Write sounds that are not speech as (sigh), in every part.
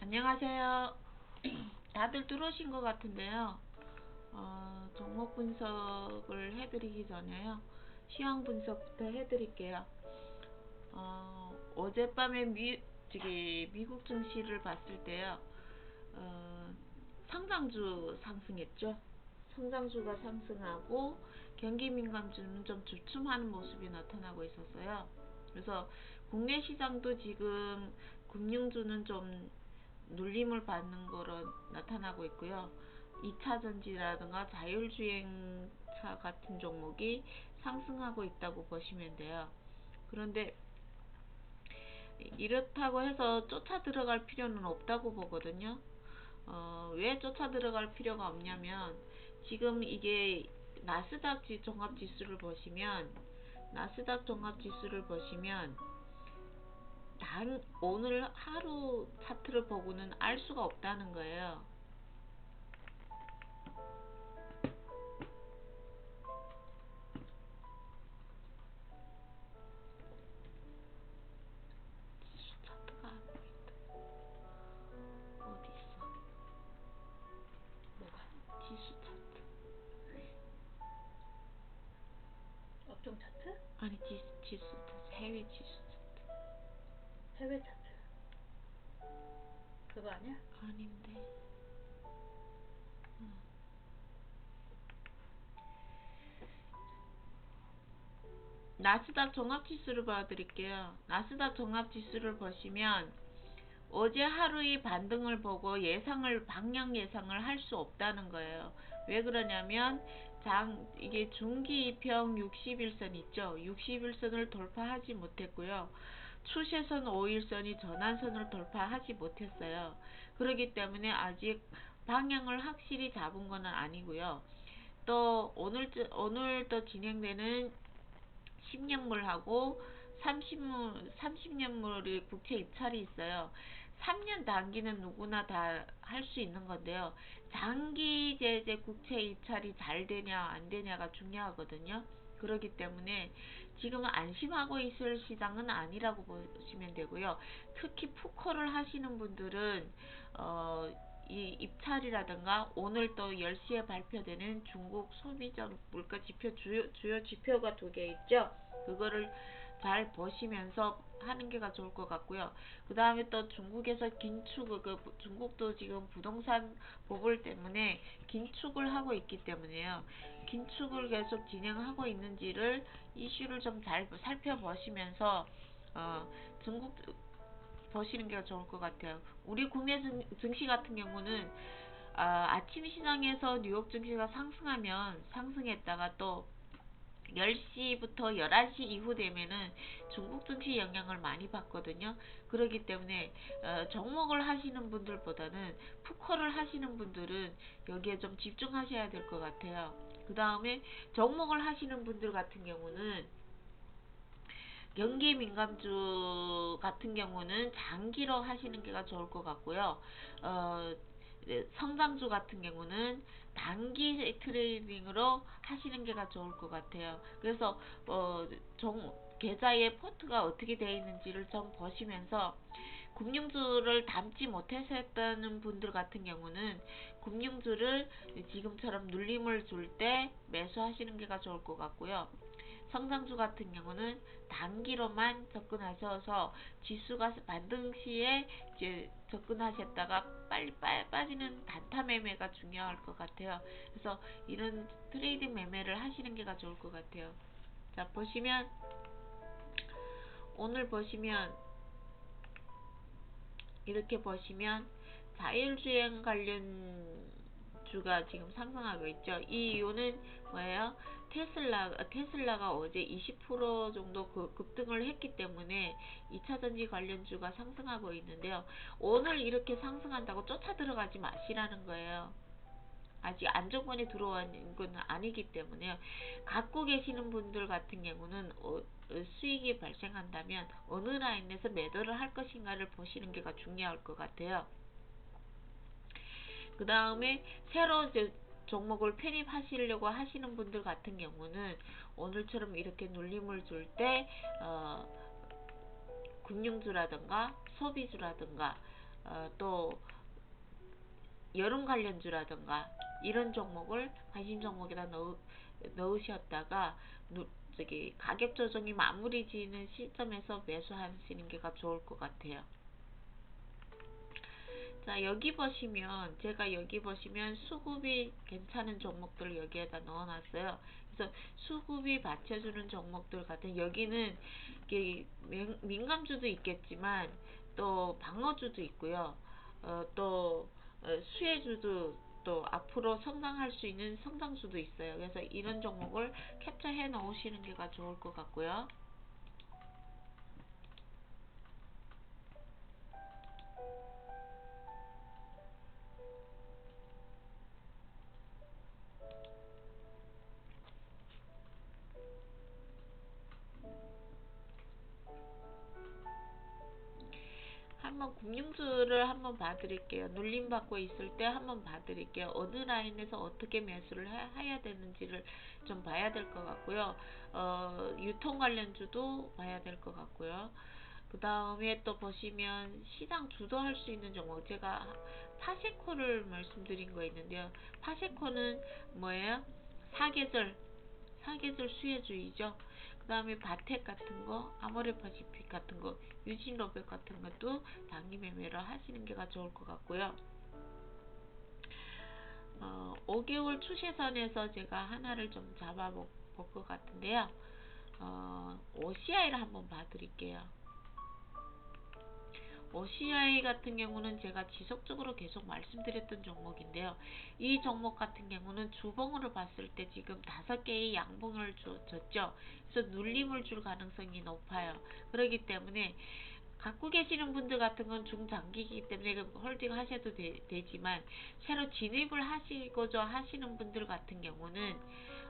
안녕하세요. 다들 들어오신 것 같은데요. 어, 종목 분석을 해드리기 전에요. 시황 분석부터 해드릴게요. 어, 어젯밤에 미, 저기 미국 증시를 봤을 때요. 어, 상장주 상승했죠. 성장주가 상승하고 경기 민감주는 좀 주춤하는 모습이 나타나고 있었어요. 그래서 국내 시장도 지금 금융주는 좀 눌림을 받는 거로 나타나고 있고요. 2차 전지라든가 자율주행차 같은 종목이 상승하고 있다고 보시면 돼요. 그런데 이렇다고 해서 쫓아 들어갈 필요는 없다고 보거든요. 어, 왜 쫓아 들어갈 필요가 없냐면 지금 이게 나스닥 종합지수를 보시면 나스닥 종합지수를 보시면 단 오늘 하루 차트를 보고는 알 수가 없다는 거예요. 아니 지수 지수. 해외 지수. 해외 차트. 그거 아니야? 아닌데. 어. 나스닥 종합지수를 봐드릴게요. 나스닥 종합지수를 보시면 어제 하루의 반등을 보고 예상을 방향 예상을 할 수 없다는 거예요. 왜 그러냐면 장 이게 중기평 60일선 있죠. 60일선을 돌파하지 못했고요. 추세선 5일선이 전환선을 돌파하지 못했어요. 그렇기 때문에 아직 방향을 확실히 잡은 것은 아니고요. 또 오늘 오늘 또 진행되는 10년물하고 30물, 30년물의 국채 입찰이 있어요. 3년 단기는 누구나 다 할 수 있는 건데요. 장기 제재 국채 입찰이 잘 되냐 안 되냐가 중요하거든요. 그렇기 때문에 지금은 안심하고 있을 시장은 아니라고 보시면 되고요. 특히 푸커를 하시는 분들은 어, 이 입찰이라든가 오늘 또 10시에 발표되는 중국 소비자 물가 지표 주요, 주요 지표가 두 개 있죠. 그거를 잘 보시면서 하는 게가 좋을 것 같고요. 그 다음에 또 중국에서 긴축, 그 중국도 지금 부동산 보불 때문에 긴축을 하고 있기 때문에요. 긴축을 계속 진행하고 있는지를 이슈를 좀 잘 살펴보시면서 어, 중국 보시는 게 좋을 것 같아요. 우리 국내 증시 같은 경우는 아, 아침 시장에서 뉴욕 증시가 상승하면 상승했다가 또 10시부터 11시 이후 되면은 중국 증시 영향을 많이 받거든요. 그렇기 때문에 어, 종목을 하시는 분들보다는 푸커를 하시는 분들은 여기에 좀 집중하셔야 될 것 같아요. 그 다음에 종목을 하시는 분들 같은 경우는 경기 민감주 같은 경우는 장기로 하시는 게가 좋을 것 같고요. 어, 네, 성장주 같은 경우는 단기 트레이딩으로 하시는 게가 좋을 것 같아요. 그래서 어, 종, 계좌의 포트가 어떻게 되어 있는지를 좀 보시면서 금융주를 담지 못해서 했다는 분들 같은 경우는 금융주를 지금처럼 눌림을 줄 때 매수하시는 게가 좋을 것 같고요. 성장주 같은 경우는 단기로만 접근하셔서 지수가 반등 시에 이제 접근하셨다가 빨리 빠지는 단타 매매가 중요할 것 같아요. 그래서 이런 트레이딩 매매를 하시는 게가 좋을 것 같아요. 자, 보시면 오늘 보시면 이렇게 보시면 자율주행 관련 주가 지금 상승하고 있죠. 이 이유는 뭐예요? 테슬라, 테슬라가 어제 20% 정도 그 급등을 했기 때문에 2차 전지 관련 주가 상승하고 있는데요. 오늘 이렇게 상승한다고 쫓아 들어가지 마시라는 거예요. 아직 안정권에 들어온 건 아니기 때문에 갖고 계시는 분들 같은 경우는 어, 수익이 발생한다면 어느 라인에서 매도를 할 것인가를 보시는 게가 중요할 것 같아요. 그 다음에 새로 이제 종목을 편입하시려고 하시는 분들 같은 경우는 오늘처럼 이렇게 눌림을 줄때 어, 금융주라든가 소비주라든가 어, 또 여름 관련주라든가 이런 종목을 관심 종목에다 넣, 넣으셨다가 누, 저기 가격 조정이 마무리 지는 시점에서 매수하시는 게가 좋을 것 같아요. 자 여기 보시면 제가 여기 보시면 수급이 괜찮은 종목들을 여기에다 넣어놨어요. 그래서 수급이 받쳐주는 종목들 같은 여기는 민감주도 있겠지만 또 방어주도 있고요. 어, 또 어, 수혜주도 또 앞으로 성장할 수 있는 성장주도 있어요. 그래서 이런 종목을 캡처해 놓으시는 게가 좋을 것 같고요. 금융주를 한번 봐드릴게요. 눌림 받고 있을 때 한번 봐드릴게요. 어느 라인에서 어떻게 매수를 해, 야 되는지를 좀 봐야 될 것 같고요. 어, 유통 관련주도 봐야 될 것 같고요. 그 다음에 또 보시면 시장 주도할 수 있는 종목 제가 파세코를 말씀드린 거 있는데요. 파세코는 뭐예요? 사계절 사계절 수혜주의죠. 그 다음에 바텍 같은 거, 아모레퍼시픽 같은 거, 유진로백 같은 것도 단기 매매를 하시는 게가 좋을 것 같고요. 어, 5개월 추세선에서 제가 하나를 좀 잡아볼 것 같은데요. 어, OCI를 한번 봐드릴게요. OCI 같은 경우는 제가 지속적으로 계속 말씀드렸던 종목인데요. 이 종목 같은 경우는 주봉으로 봤을 때 지금 다섯 개의 양봉을 줬죠. 그래서 눌림을 줄 가능성이 높아요. 그렇기 때문에 갖고 계시는 분들 같은 건 중장기이기 때문에 그 홀딩 하셔도 되, 지만 새로 진입을 하시고자 하시는 분들 같은 경우는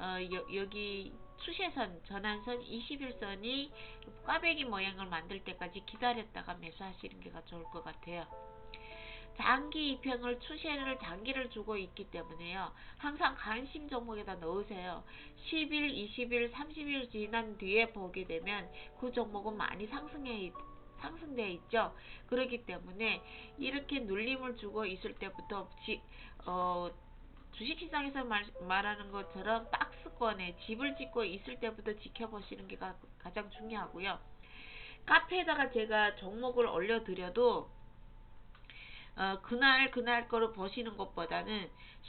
어, 여, 여기 추세선, 전환선 21선이 꽈배기 모양을 만들 때까지 기다렸다가 매수하시는 게 좋을 것 같아요. 장기 입형을 추세를 장기를 주고 있기 때문에요. 항상 관심 종목에다 넣으세요. 10일, 20일, 30일 지난 뒤에 보게 되면 그 종목은 많이 상승해 상승되어 있죠. 그렇기 때문에 이렇게 눌림을 주고 있을 때부터 지, 어, 주식시장에서 말, 말하는 것처럼 박스권에 집을 짓고 있을 때부터 지켜보시는 게 가, 장 중요하고요. 카페에다가 제가 종목을 올려드려도 어, 그날 그날 거를 보시는 것보다는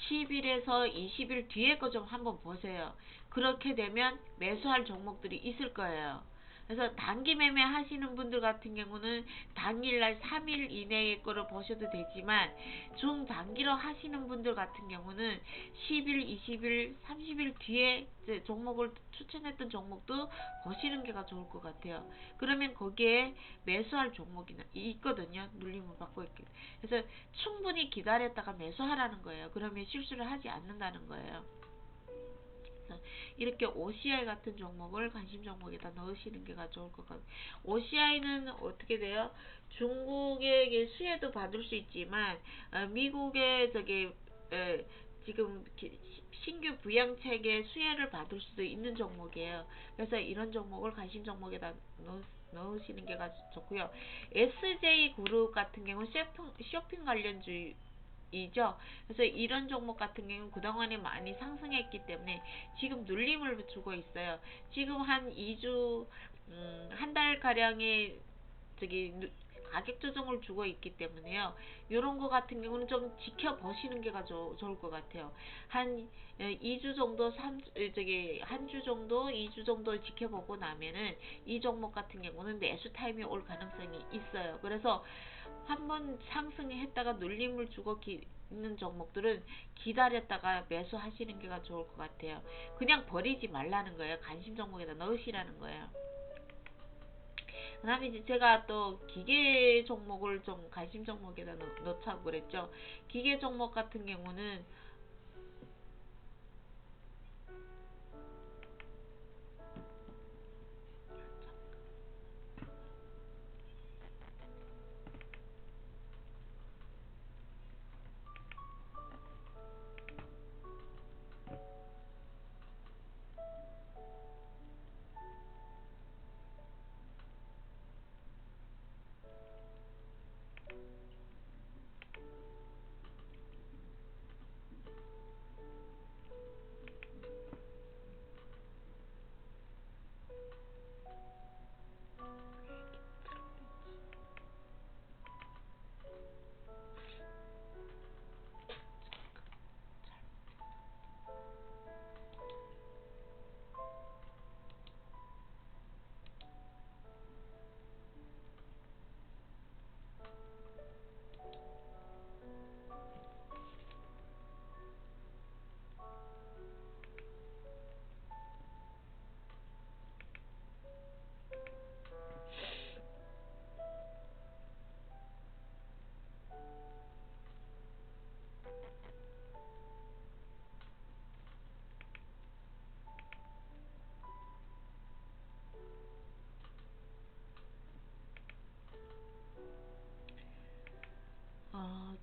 10일에서 20일 뒤에 거 좀 한번 보세요. 그렇게 되면 매수할 종목들이 있을 거예요. 그래서 단기 매매 하시는 분들 같은 경우는 당일날 3일 이내의 거를 보셔도 되지만 중단기로 하시는 분들 같은 경우는 10일, 20일, 30일 뒤에 종목을 추천했던 종목도 보시는 게가 좋을 것 같아요. 그러면 거기에 매수할 종목이 있거든요. 눌림을 받고 있게. 그래서 충분히 기다렸다가 매수하라는 거예요. 그러면 실수를 하지 않는다는 거예요. (laughs) 이렇게 OCI 같은 종목을 관심 종목에다 넣으시는 게 좋을 것 같아요. OCI는 어떻게 돼요? 중국의 수혜도 받을 수 있지만 어, 미국의 저기 에, 지금 신규 부양책의 수혜를 받을 수도 있는 종목이에요. 그래서 이런 종목을 관심 종목에다 넣, 넣으시는 게 좋고요. SJ 그룹 같은 경우는 쇼핑, 쇼핑 관련주 이죠. 그래서 이런 종목 같은 경우는 그동안에 많이 상승했기 때문에 지금 눌림을 주고 있어요. 지금 한 2주, 음, 한 달 가량의 저기 가격 조정을 주고 있기 때문에요. 이런 거 같은 경우는 좀 지켜보시는 게 좋, 좋을 것 같아요. 한 2주 정도, 3, 저기, 한 주 정도, 2주 정도 지켜보고 나면은 이 종목 같은 경우는 매수 타임이 올 가능성이 있어요. 그래서 한 번 상승했다가 눌림을 주고 기, 있는 종목들은 기다렸다가 매수하시는 게 좋을 것 같아요. 그냥 버리지 말라는 거예요. 관심 종목에다 넣으시라는 거예요. 그 다음에 이제 제가 또 기계 종목을 좀 관심 종목에다 넣, 자고 그랬죠. 기계 종목 같은 경우는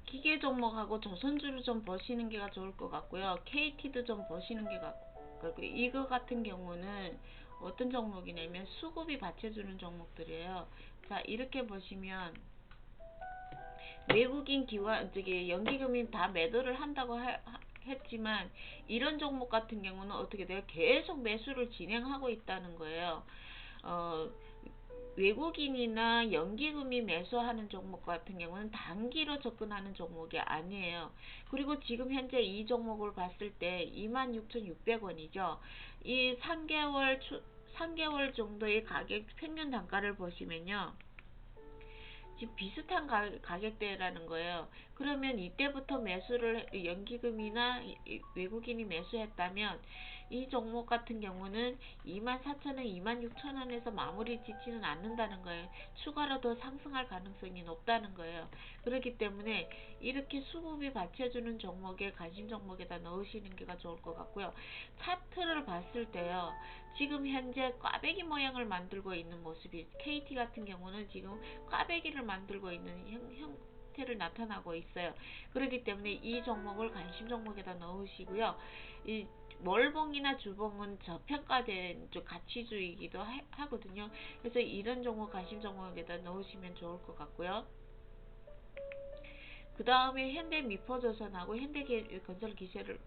기계 종목하고 조선주를 좀 보시는 게가 좋을 것 같고요. KT도 좀 보시는 게 같고요. 이거 같은 경우는 어떤 종목이냐면 수급이 받쳐주는 종목들이에요. 자 이렇게 보시면 외국인 기관 저기 연기금이 다 매도를 한다고 하, 하- 했지만 이런 종목 같은 경우는 어떻게 돼요? 계속 매수를 진행하고 있다는 거예요. 어, 외국인이나 연기금이 매수하는 종목 같은 경우는 단기로 접근하는 종목이 아니에요. 그리고 지금 현재 이 종목을 봤을 때 26,600원이죠. 이 3개월 추, 3개월 정도의 가격 평균 단가를 보시면요. 지금 비슷한 가, 가격대라는 거예요. 그러면 이때부터 매수를 연기금이나 외국인이 매수했다면 이 종목 같은 경우는 24,000원, 26,000원에서 마무리 짓지는 않는다는 거예요. 추가로 더 상승할 가능성이 높다는 거예요. 그렇기 때문에 이렇게 수급이 받쳐주는 종목에 관심 종목에다 넣으시는 게가 좋을 것 같고요. 차트를 봤을 때요. 지금 현재 꽈배기 모양을 만들고 있는 모습이 KT 같은 경우는 지금 꽈배기를 만들고 있는 형, 형태를 나타나고 있어요. 그렇기 때문에 이 종목을 관심 종목에다 넣으시고요. 이 월봉이나 주봉은 저평가된 좀 가치주의이기도 하, 하거든요. 그래서 이런 종목 관심 종목에다 넣으시면 좋을 것 같고요. 그 다음에 현대 미포조선하고 현대 건설 기계를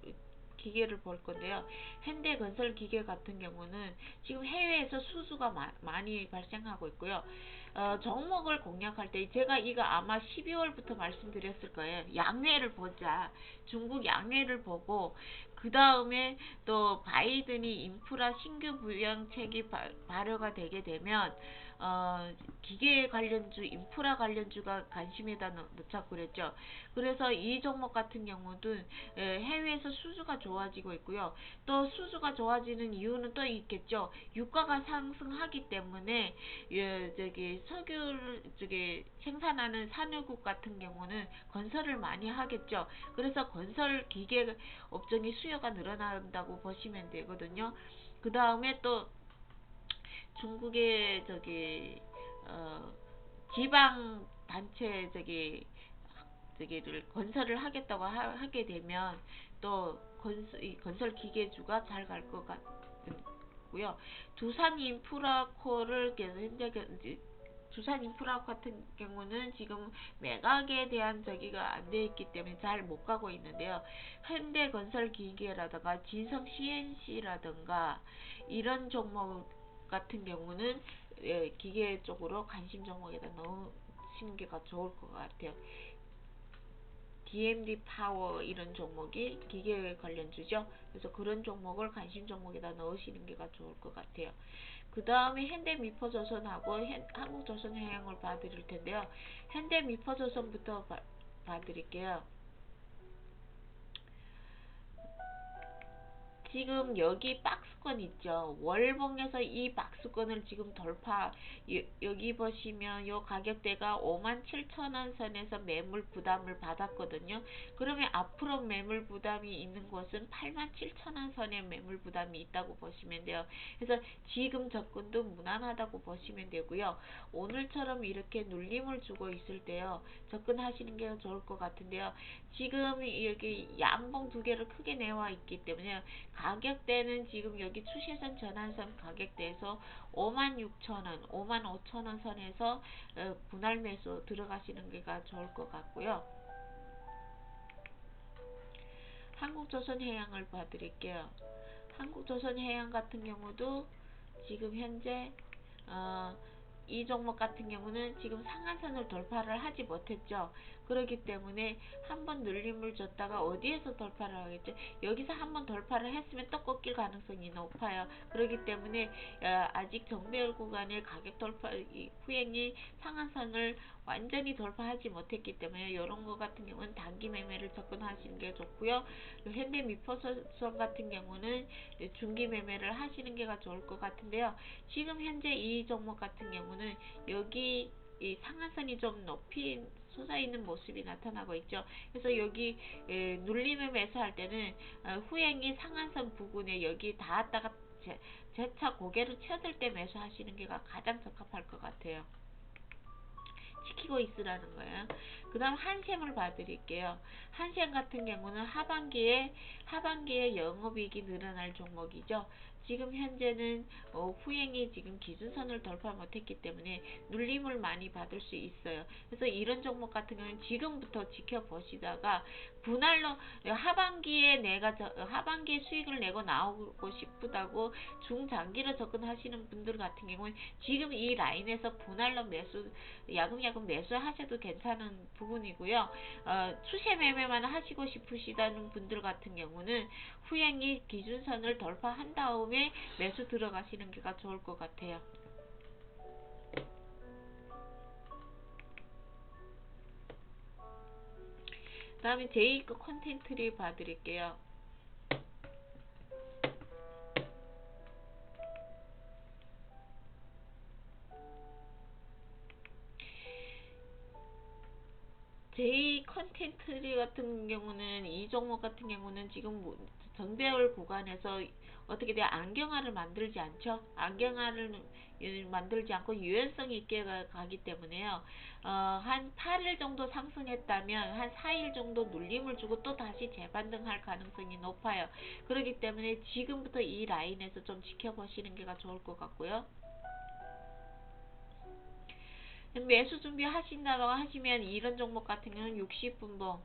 기계를 볼 건데요. 현대 건설 기계 같은 경우는 지금 해외에서 수주가 마, 많이 발생하고 있고요. 어, 종목을 공략할 때 제가 이거 아마 12월부터 말씀드렸을 거예요. 양회를 보자. 중국 양회를 보고 그 다음에 또 바이든이 인프라 신규 부양책이 바, 발효가 되게 되면 어, 기계 관련주, 인프라 관련주가 관심에다 넣- 넣자고 그랬죠. 그래서 이 종목 같은 경우도 에, 해외에서 수주가 좋아지고 있고요. 또 수주가 좋아지는 이유는 또 있겠죠. 유가가 상승하기 때문에 예, 저기 석유를 저기 생산하는 산유국 같은 경우는 건설을 많이 하겠죠. 그래서 건설 기계 업종의 수요 가 늘어난다고 보시면 되거든요. 그 다음에 또 중국의 저기 어 지방 단체 저기 저기를 건설을 하겠다고 하, 게 되면 또 건설, 이 건설 기계주가 잘 갈 것 같고요. 두산 인프라코를 현재 두산 인프라 같은 경우는 지금 매각에 대한 저기가 안 돼 있기 때문에 잘 못 가고 있는데요. 현대건설 기계라든가 진성 CNC라든가 이런 종목 같은 경우는 예, 기계 쪽으로 관심 종목에다 넣으시는 게 좋을 것 같아요. DMD 파워 이런 종목이 기계 관련주죠. 그래서 그런 종목을 관심 종목에다 넣으시는 게 좋을 것 같아요. 그 다음에 현대 미포조선하고 한국조선해양을 봐드릴 텐데요. 현대 미포조선부터 봐, 봐드릴게요. 지금 여기 박스권 있죠. 월봉에서 이 박스권을 지금 돌파 여, 여기 보시면 요 가격대가 57,000원 선에서 매물 부담을 받았거든요. 그러면 앞으로 매물 부담이 있는 곳은 87,000원 선에 매물 부담이 있다고 보시면 돼요. 그래서 지금 접근도 무난하다고 보시면 되고요. 오늘처럼 이렇게 눌림을 주고 있을 때요. 접근하시는 게 좋을 것 같은데요. 지금 여기 양봉 두 개를 크게 내와 있기 때문에 가격대는 지금 여기 추세선 전환선 가격대에서 56,000원, 55,000원 선에서 어, 분할 매수 들어가시는 게 좋을 것 같고요. 한국조선해양을 봐드릴게요. 한국조선해양 같은 경우도 지금 현재 어, 이 종목 같은 경우는 지금 상한선을 돌파를 하지 못했죠. 그렇기 때문에 한 번 눌림을 줬다가 어디에서 돌파를 하겠죠? 여기서 한 번 돌파를 했으면 또 꺾일 가능성이 높아요. 그렇기 때문에 어, 아직 정배열 구간의 가격 돌파 후행이 상한선을 완전히 돌파하지 못했기 때문에 이런 거 같은 경우는 단기 매매를 접근하시는 게 좋고요. 현대 미포선 같은 경우는 중기 매매를 하시는 게 좋을 것 같은데요. 지금 현재 이 종목 같은 경우는 여기 이 상한선이 좀 높이 솟아있는 모습이 나타나고 있죠. 그래서 여기 에, 눌림을 매수할 때는 어, 후행이 상한선 부근에 여기 닿았다가 재, 재차 고개를 쳐들 때 매수하시는 게 가장 적합할 것 같아요. 지키고 있으라는 거예요. 그 다음 한샘을 봐드릴게요. 한샘 같은 경우는 하반기에, 하반기에 영업이익이 늘어날 종목이죠. 지금 현재는 어, 후행이 지금 기준선을 돌파 못했기 때문에 눌림을 많이 받을 수 있어요. 그래서 이런 종목 같은 경우는 지금부터 지켜보시다가 분할로 하반기에 내가 저, 하반기에 수익을 내고 나오고 싶다고 중장기로 접근하시는 분들 같은 경우는 지금 이 라인에서 분할로 매수 야금야금 매수하셔도 괜찮은 부분이고요. 어, 추세 매매만 하시고 싶으시다는 분들 같은 경우는 후행이 기준선을 돌파한 다음에 매수 들어가시는 게가 좋을 것 같아요. 그 다음에 제이급 컨텐츠를 봐드릴게요. 컨텐츠 같은 경우는 이 종목 같은 경우는 지금 뭐 정배열 구간에서 어떻게 돼? 안경화를 만들지 않죠? 안경화를 만들지 않고 유연성 있게 가- 가기 때문에요. 어, 한 8일 정도 상승했다면 한 4일 정도 눌림을 주고 또 다시 재반등할 가능성이 높아요. 그렇기 때문에 지금부터 이 라인에서 좀 지켜보시는 게 좋을 것 같고요 매수 준비 하신다고 하시면 이런 종목 같은 경우는 60분봉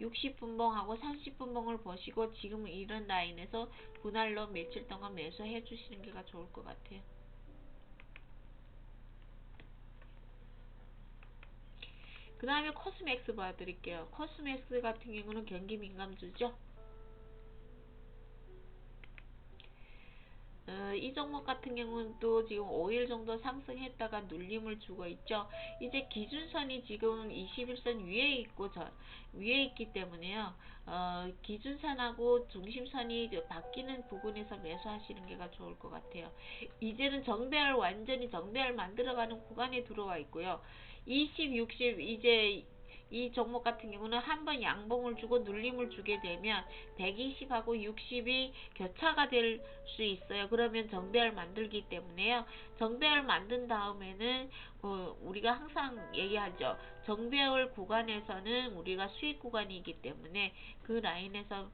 60분봉하고 30분봉을 보시고 지금 이런 라인에서 분할로 며칠 동안 매수해 주시는 게 좋을 것 같아요. 그 다음에 코스맥스 봐드릴게요. 코스맥스 같은 경우는 경기 민감주죠. 어, 이 종목 같은 경우는 또 지금 5일 정도 상승했다가 눌림을 주고 있죠. 이제 기준선이 지금 21선 위에 있고 저 위에 있기 때문에요. 어, 기준선하고 중심선이 바뀌는 부분에서 매수하시는 게가 좋을 것 같아요. 이제는 정배열 완전히 정배열 만들어가는 구간에 들어와 있고요. 20, 60 이제 이 종목 같은 경우는 한 번 양봉을 주고 눌림을 주게 되면 120하고 60이 교차가 될 수 있어요. 그러면 정배열 만들기 때문에요. 정배열 만든 다음에는 어, 우리가 항상 얘기하죠. 정배열 구간에서는 우리가 수익 구간이기 때문에 그 라인에서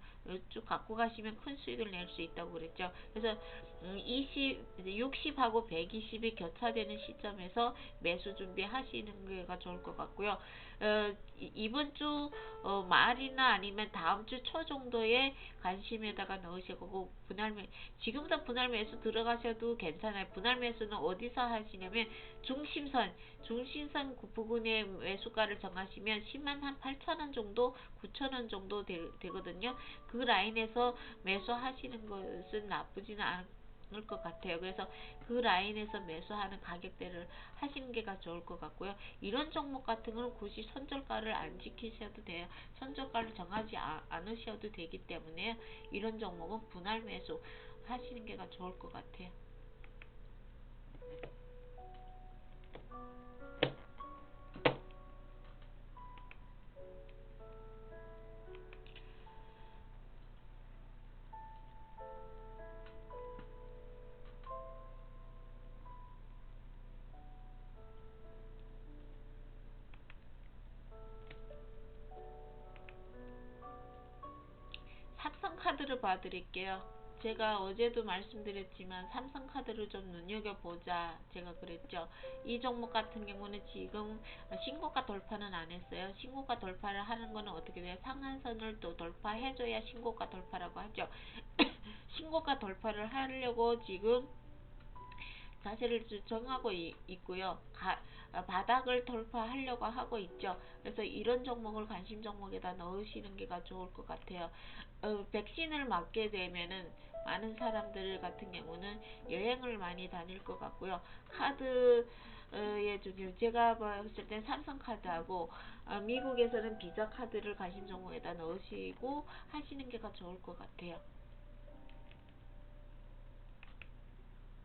쭉 갖고 가시면 큰 수익을 낼 수 있다고 그랬죠. 그래서 20, 60하고 120이 교차되는 시점에서 매수 준비하시는 게가 좋을 것 같고요. 어, 이번 주 어, 말이나 아니면 다음 주 초 정도에 관심에다가 넣으시고 분할 매 지금부터 분할 매수 들어가셔도 괜찮아요. 분할 매수는 어디서 하시냐면 중심선 중심선 부분의 매수가를 정하시면 10만 한 8천 원 정도 9천 원 정도 되, 되거든요. 그 라인에서 매수하시는 것은 나쁘지는 않 않을 것 같아요. 그래서 그 라인에서 매수하는 가격대를 하시는 게가 좋을 것 같고요. 이런 종목 같은 거는 굳이 손절가를 안 지키셔도 돼요. 손절가를 정하지 아, 않으셔도 되기 때문에 이런 종목은 분할 매수 하시는 게가 좋을 것 같아요. 카드를 봐드릴게요. 제가 어제도 말씀드렸지만 삼성카드를 좀 눈여겨보자 제가 그랬죠. 이 종목 같은 경우는 지금 신고가 돌파는 안 했어요. 신고가 돌파를 하는 거는 어떻게 돼요? 상한선을 또 돌파해줘야 신고가 돌파라고 하죠. (coughs) 신고가 돌파를 하려고 지금 자세를 정하고 있고요. 가, 바닥을 돌파하려고 하고 있죠. 그래서 이런 종목을 관심 종목에다 넣으시는 게 좋을 것 같아요. 어, 백신을 맞게 되면은 많은 사람들 같은 경우는 여행을 많이 다닐 것 같고요. 카드의 중에 제가 봤을 땐 삼성카드하고 어, 미국에서는 비자 카드를 관심 종목에다 넣으시고 하시는 게 좋을 것 같아요.